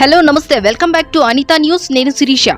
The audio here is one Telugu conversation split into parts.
హలో నమస్తే. Welcome back to Anitha news. నేను శిరీష.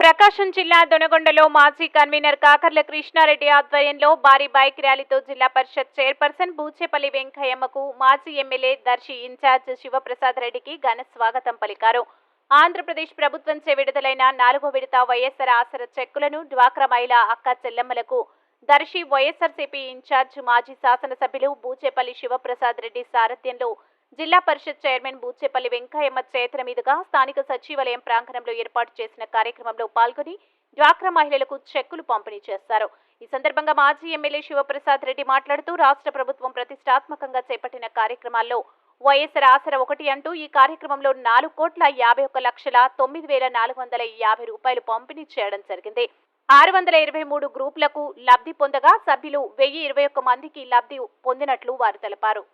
ప్రకాశం జిల్లా దొనగొండలో మాజీ కన్వీనర్ కాకర్ల కృష్ణారెడ్డి ఆధ్వర్యంలో భారీ బైక్ ర్యాలీతో జిల్లా పరిషత్ చైర్పర్సన్ బూచేపల్లి వెంకయ్యమ్మకు మాజీ ఎమ్మెల్యే దర్శి ఇన్ఛార్జ్ శివప్రసాద్ రెడ్డికి ఘన స్వాగతం పలికారు. ఆంధ్రప్రదేశ్ ప్రభుత్వంచే విడుదలైన నాలుగో విడత వైఎస్ఆర్ ఆసర చెక్కులను డ్వాక్రా మహిళ అక్క చెల్లెమ్మలకు దర్శి వైఎస్ఆర్సీపీ ఇన్ఛార్జ్ మాజీ శాసనసభ్యులు బూచేపల్లి శివప్రసాద్ రెడ్డి సారథ్యంలో జిల్లా పరిషత్ చైర్మన్ బూచేపల్లి వెంకయ్యమ్మ చేతుల మీదుగా స్థానిక సచివాలయం ప్రాంగణంలో ఏర్పాటు చేసిన కార్యక్రమంలో పాల్గొని డ్వాక్రా మహిళలకు చెక్కులు పంపిణీ చేశారు. ఈ సందర్భంగా మాజీ ఎమ్మెల్యే శివప్రసాద్ రెడ్డి మాట్లాడుతూ రాష్ట్ర ప్రభుత్వం ప్రతిష్టాత్మకంగా చేపట్టిన కార్యక్రమాల్లో వైఎస్ఆర్ ఆసర ఒకటి అంటూ ఈ కార్యక్రమంలో నాలుగు కోట్ల యాభై ఒక్క లక్షల తొమ్మిది వేల నాలుగు వందల యాభై రూపాయలు పంపిణీ చేయడం జరిగింది. ఆరు వందల ఇరవై మూడు గ్రూపులకు లబ్ధి పొందగా సభ్యులు వెయ్యి ఇరవై ఒక్క మందికి లబ్ధి పొందినట్లు వారు తెలిపారు.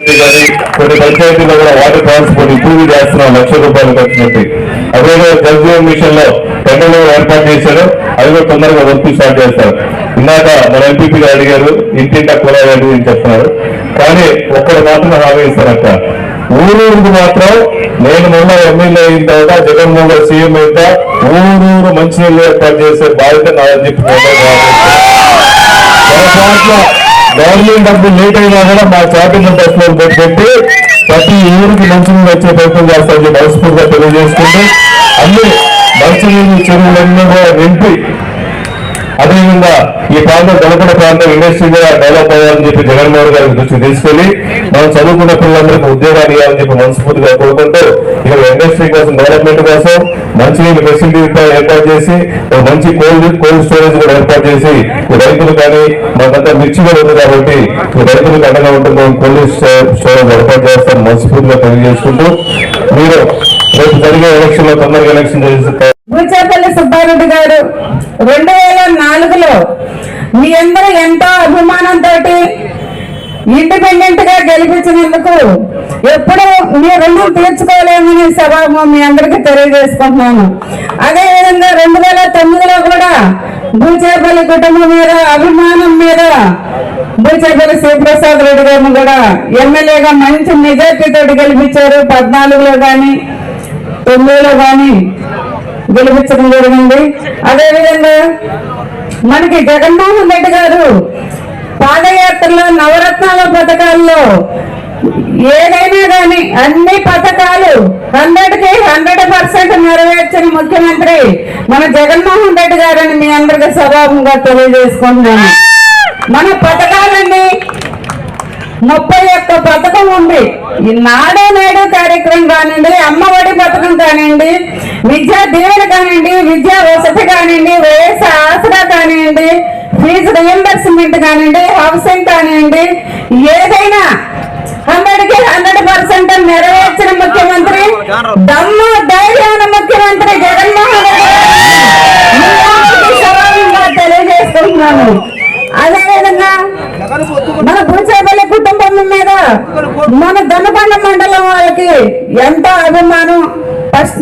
కొన్ని పంచాయతీల్లో కూడా వాటర్ ట్రాన్స్పోర్ట్ ఇంప్రూవ్ చేస్తున్నాం లక్ష రూపాయలు ఖర్చు అదేవిధంగా జల్ మిషన్లో టెండర్లు ఏర్పాటు చేశారు. అది కూడా తొందరగా వర్క్ స్టార్ట్ చేస్తారు. ఇందాక మన ఎంపీపీ అడిగారు ఇంటింటా కూరగాయలు అని చెప్తున్నారు కానీ ఒక్కడు మాత్రం హామీ ఇస్తారక్క ఊరూరుకు మాత్రం నేను మొన్న ఎమ్మెల్యే అయిన తర్వాత జగన్మోహన్ గారు సీఎం అయితే ఊరూరు మంచినీళ్ళు ఏర్పాటు చేసే బాధ్యత నాదని చెప్పి గవర్నమెంట్ డబ్బులు లేట్ అయినా కూడా మా చార్టింగ్ బస్లో పెట్టి ప్రతి ఊరికి మంచినీళ్ళు వచ్చే ప్రయత్నం చేస్తామని మనస్ఫూర్తిగా తెలియజేసుకుంటూ అన్ని మంచినీళ్ళు చెరువులన్నీ కూడా నింపి అదేవిధంగా ఈ ప్రాంతం దళపడ ప్రాంతం ఇండస్ట్రీగా డెవలప్ అవ్వాలని చెప్పి జగన్మోహన్ గారి దృష్టి తీసుకెళ్ళి మనం చదువుకున్న పిల్లలందరికీ ఉద్యోగాలు ఇవ్వాలని చెప్పి మనస్ఫూర్తిగా కోరుకుంటూ ఇక్కడ ఇండస్ట్రీ కోసం డెవలప్మెంట్ కోసం మంచినీళ్ళు ఫెసిలిటీ ఏర్పాటు చేసి మంచి కోల్డ్ కోల్డ్ స్టోరేజ్ కూడా ఏర్పాటు చేసి రైతులు కానీ మాకంతా మిర్చి కూడా ఉంది కాబట్టి రైతులకు అండగా ఉంటుంది కోల్డ్ స్టోరేజ్ ఏర్పాటు చేస్తాం మనస్ఫూర్తిగా తెలియజేసుకుంటూ మీరు రేపు జరిగే ఎలక్షన్లో తొందరగా ఎలక్షన్ చేసి బూచేపల్లి సుబ్బారెడ్డి గారు రెండు వేల నాలుగులో మీ అందరూ ఎంతో అభిమానంతో ఇండిపెండెంట్గా గెలిపించినందుకు ఎప్పుడు మీ రుణం తీర్చుకోలేమని సభాము మీ అందరికీ తెలియజేసుకుంటున్నాను. అదే విధంగా రెండు వేల తొమ్మిదిలో కూడా భూచేపల్లి కుటుంబం మీద అభిమానం మీద భూచేపల్లి శివప్రసాద్ రెడ్డి గారిని కూడా ఎమ్మెల్యేగా మంచి మెజార్టీతో గెలిపించారు. పద్నాలుగులో కానీ తొమ్మిదిలో కానీ గెలిపించడం జరిగింది. అదేవిధంగా మనకి జగన్మోహన్ రెడ్డి గారు పాదయాత్రలో నవరత్నాల పథకాల్లో ఏదైనా కానీ అన్ని పథకాలు హండ్రెడ్కి హండ్రెడ్ పర్సెంట్ నెరవేర్చిన ముఖ్యమంత్రి మన జగన్మోహన్ రెడ్డి గారని మీ అందరికీ స్వభావంగా తెలియజేసుకుంటున్నాను. మన పథకాలన్నీ ముప్పై ఒక్క పథకం ఉంది. ఈ నాడు నేడు కార్యక్రమం కానివ్వండి అమ్మఒడి పథకం కానివ్వండి విద్యా దీవెన కానివ్వండి విద్యా వసతి కానివ్వండి వయస్సు ఆసరా కానివ్వండి ఫీజు రియంబర్స్మెంట్ కానివ్వండి హౌసింగ్ కానివ్వండి ఏదైనా హండ్రెడ్కి హండ్రెడ్ పర్సెంట్ నెరవేర్చిన ముఖ్యమంత్రి దమ్ము ధైర్యాన్ని ముఖ్యమంత్రి జగన్మోహన్ రెడ్డి తెలియజేస్తున్నాను. అదేవిధంగా మన భూచేపల్లి కుటుంబం మీద మన దనబండ మండలం వాళ్ళకి ఎంతో అభిమానం. ఫస్ట్